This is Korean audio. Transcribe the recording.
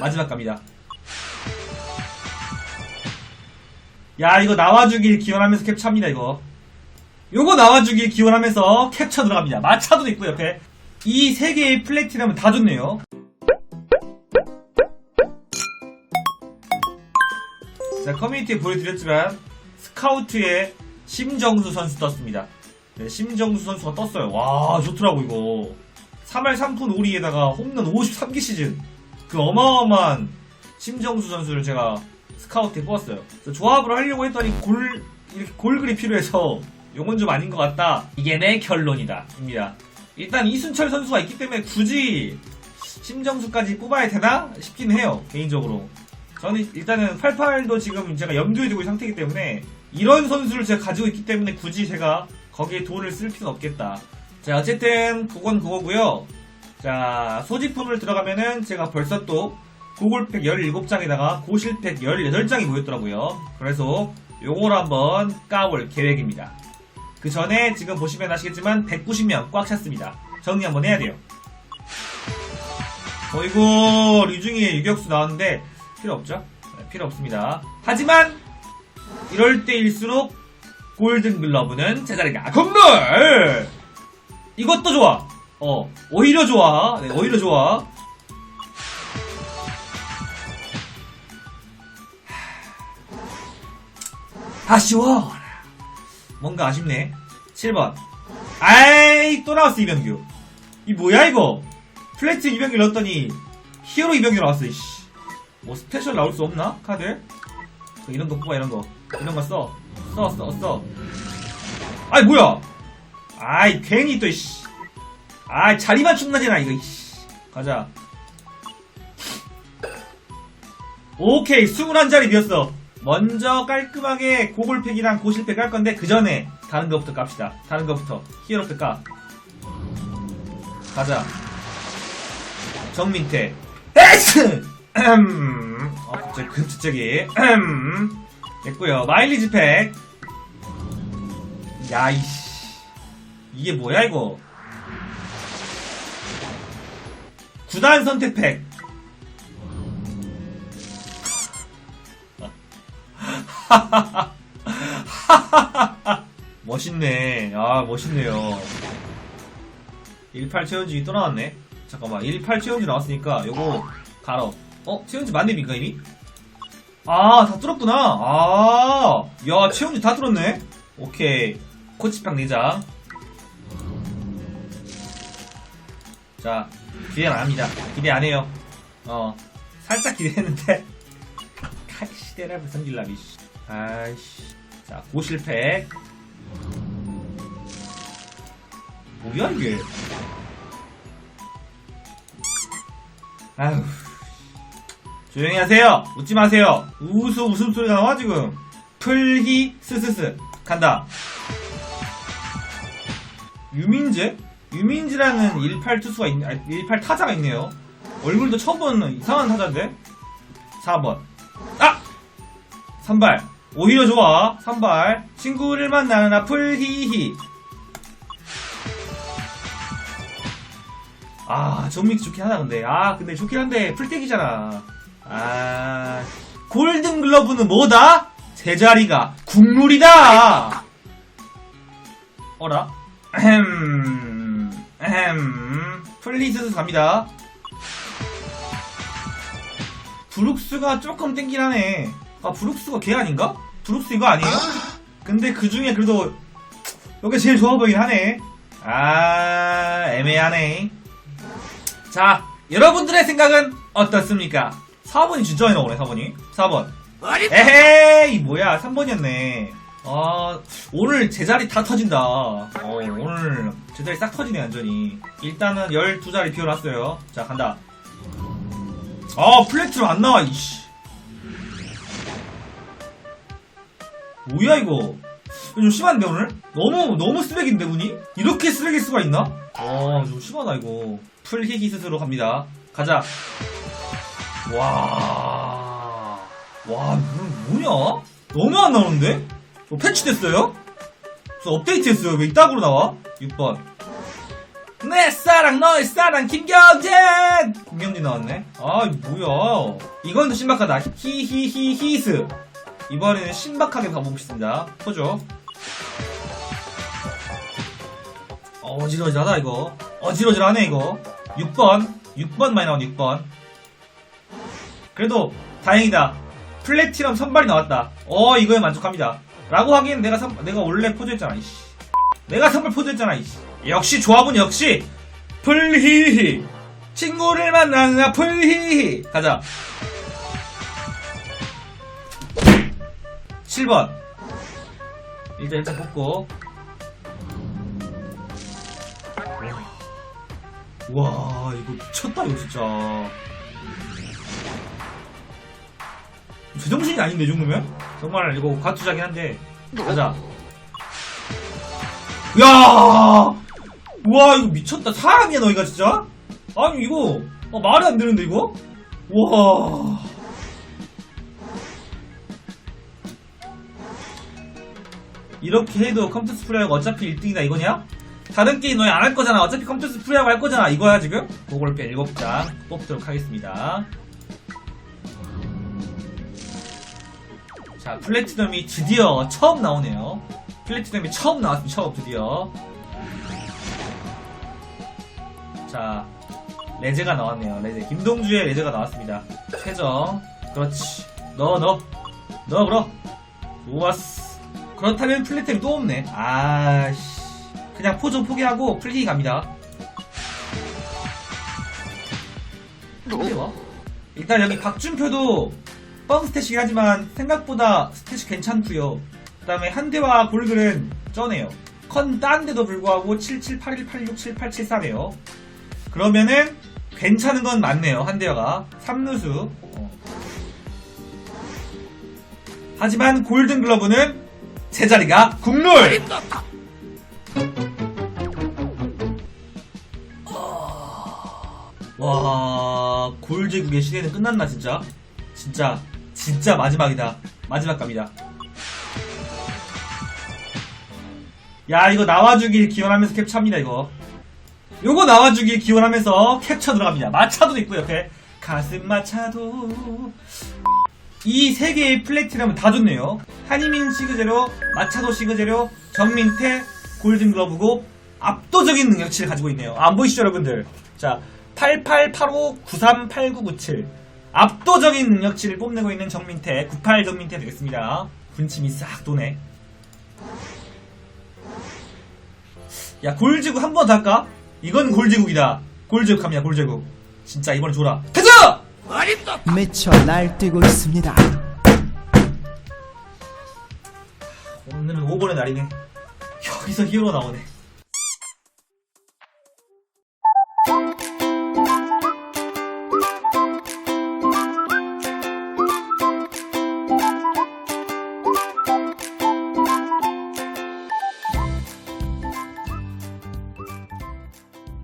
마지막 갑니다. 야, 이거 나와주길 기원하면서 캡처합니다, 이거. 요거 나와주길 기원하면서 캡처 들어갑니다. 마차도 있고, 옆에. 이 세 개의 플래티넘은 다 좋네요. 자, 커뮤니티에 보여드렸지만, 스카우트의 심정수 선수 떴습니다. 네, 심정수 선수가 떴어요. 와, 좋더라고, 이거. 3할 3푼 5리에다가 홈런 53개 시즌. 그 어마어마한 심정수 선수를 제가 스카우트에 뽑았어요. 조합을 하려고 했더니 골, 이렇게 골글이 필요해서 요건 좀 아닌 것 같다. 이게 내 결론이다. 입니다. 일단 이순철 선수가 있기 때문에 굳이 심정수까지 뽑아야 되나 싶긴 해요. 개인적으로. 저는 일단은 88도 지금 제가 염두에 두고 있는 상태이기 때문에 이런 선수를 제가 가지고 있기 때문에 굳이 제가 거기에 돈을 쓸 필요는 없겠다. 자, 어쨌든 그건 그거고요. 자, 소지품을 들어가면은 제가 벌써 또 고골팩 17장에다가 고실팩 18장이 모였더라고요. 그래서 요걸 한번 까볼 계획입니다. 그 전에 지금 보시면 아시겠지만 190명 꽉 찼습니다. 정리 한번 해야 돼요. 어이구 류중이의 유격수 나왔는데 필요 없죠? 네, 필요 없습니다. 하지만 이럴 때일수록 골든 글러브는 제자리가 건물! 이것도 좋아. 어, 오히려 좋아. 네, 오히려 좋아. 아쉬워. 뭔가 아쉽네. 7번. 아이, 또 나왔어, 이병규. 이 뭐야, 이거? 플래트 이병규 넣었더니, 히어로 이병규 나왔어, 이씨. 뭐, 스페셜 나올 수 없나? 카드? 그 이런 거 뽑아, 이런 거. 이런 거 써. 써, 써, 써. 아이, 뭐야? 아이, 괜히 또, 이씨. 아이, 자리만 충나지나, 이거, 이씨. 가자. 오케이, 21자리 비었어. 먼저 깔끔하게 고골팩이랑 고실팩 깔 건데, 그 전에 다른 거부터 깝시다. 다른 거부터. 히어로팩 까. 가자. 정민태. 에스! 음. 어, 갑자기 급지적이. 음. 됐고요 마일리지 팩. 야이씨. 이게 뭐야, 이거. 구단 선택 팩. 멋있네. 아, 멋있네요. 18 체온지 또 나왔네. 잠깐만, 18 체온지 나왔으니까 요거 갈어. 어? 체온지 맞네니까 이미? 아, 다 뚫었구나. 아, 야, 체온지 다 뚫었네. 오케이. 코치팡 4장. 자, 기대 안 합니다. 기대 안 해요. 어, 살짝 기대했는데. 카시데라 성질라비. 아이씨. 자, 고실팩. 뭐야, 이게? 아휴. 조용히 하세요. 웃지 마세요. 우수 웃음소리가 나와, 지금. 풀기, 스스스. 간다. 유민재? 유민지라는 18 투수가 있, 아니, 18 타자가 있네요. 얼굴도 처음 보는 이상한 타자인데? 4번. 아! 선발. 오히려 좋아. 선발. 친구를 만나는 아플 히히. 아, 정믹 좋긴 하다, 근데. 아, 근데 좋긴 한데, 풀떼기잖아. 아, 골든 글러브는 뭐다? 제자리가 국룰이다! 어라? 에헴, 에헴, 플리즈 갑니다. 브룩스가 조금 땡긴 하네. 아, 브룩스가 걔 아닌가? 브룩스 이거 아니에요? 근데 그 중에 그래도, 여기 제일 좋아 보이긴 하네. 아, 애매하네. 자, 여러분들의 생각은 어떻습니까? 4번이 진짜 많이 나오네, 4번이. 4번. 에헤이, 뭐야, 3번이었네. 아, 오늘 제자리 다 터진다. 어, 오늘 제자리 싹 터지네, 완전히. 일단은 12자리 비워놨어요. 자, 간다. 아, 플래트로 안 나와, 이씨. 뭐야, 이거. 좀 심한데, 오늘? 너무, 너무 쓰레기인데, 운이? 이렇게 쓰레기일 수가 있나? 어, 좀 심하다, 이거. 풀히기 스스로 갑니다. 가자. 와. 와, 이건 뭐냐? 너무 안 나오는데? 뭐 패치됐어요? 저 업데이트 했어요. 왜 이따구로 나와? 6번. 내 사랑 너의 사랑 김경진! 김경진 나왔네. 아 뭐야? 이건 더 신박하다. 히히히히스. 이번에는 신박하게 가보겠습니다. 포죠 어지러지하다 이거. 어지러지하네 이거. 6번. 6번 많이 나온 6번. 그래도 다행이다. 플래티넘 선발이 나왔다. 어 이거에 만족합니다 라고 하기엔 내가 선, 내가 원래 포즈했잖아 이씨. 내가 선발 포즈했잖아 이씨. 역시 조합은 역시 풀히히. 친구를 만나는 풀히히. 가자. 7번. 일단 일단 뽑고. 와 이거 미쳤다 이거 진짜 제정신이 아닌데 이 정도면? 정말 이거 과투자긴 한데 가자 야! 와 이거 미쳤다 사람이야 너희가 진짜? 아니 이거 어, 말이 안 되는데 이거? 와 이렇게 해도 컴퓨터 프로야가 어차피 1등이다 이거냐? 다른 게임 너희 안 할 거잖아 어차피 컴퓨터 프로야가 할 거잖아 이거야 지금? 뺀 7장 뽑도록 하겠습니다 자 플래티넘이 드디어 처음 나오네요. 플래티넘이 처음 나왔습니다. 처음 드디어. 자 레제가 나왔네요. 레제. 김동주의 레제가 나왔습니다. 최정. 그렇지. 넣어 넣어 넣어 그럼. 좋았어 그렇다면 플래티넘이 또 없네. 아씨. 그냥 포즈 포기하고 플리기 갑니다. 근데 와 일단 여기 박준표도 뻥 스탯이긴 하지만 생각보다 스탯이 괜찮고요. 그 다음에 한대와 골글은 쩌네요. 컨 딴데도 불구하고 7781867874네요. 그러면은 괜찮은 건 맞네요 한대화가. 3루수. 어. 하지만 골든글러브는 제자리가 국룰! 와 골제국의 시대는 끝났나 진짜? 진짜 진짜 마지막이다. 마지막 갑니다. 야 이거 나와주길 기원하면서 캡처합니다 이거. 요거 나와주길 기원하면서 캡처 들어갑니다. 마차도 있고 옆에. 가슴 마차도. 이 세 개의 플래티넘은 다 좋네요. 한이민 시그제로 마차도 시그제로 전민태 골든글러브고 압도적인 능력치를 가지고 있네요. 안 보이시죠 여러분들? 자 8885938997 압도적인 능력치를 뽐내고 있는 정민태 98 정민태 되겠습니다. 군침이 싹 도네. 야 골제국 한 번 더 할까? 이건 골제국이다. 골제국 갑니다 골제국. 진짜 이번에 줘라. 가자! 미쳐 날뛰고 있습니다. 오늘은 5번의 날이네. 여기서 히어로 나오네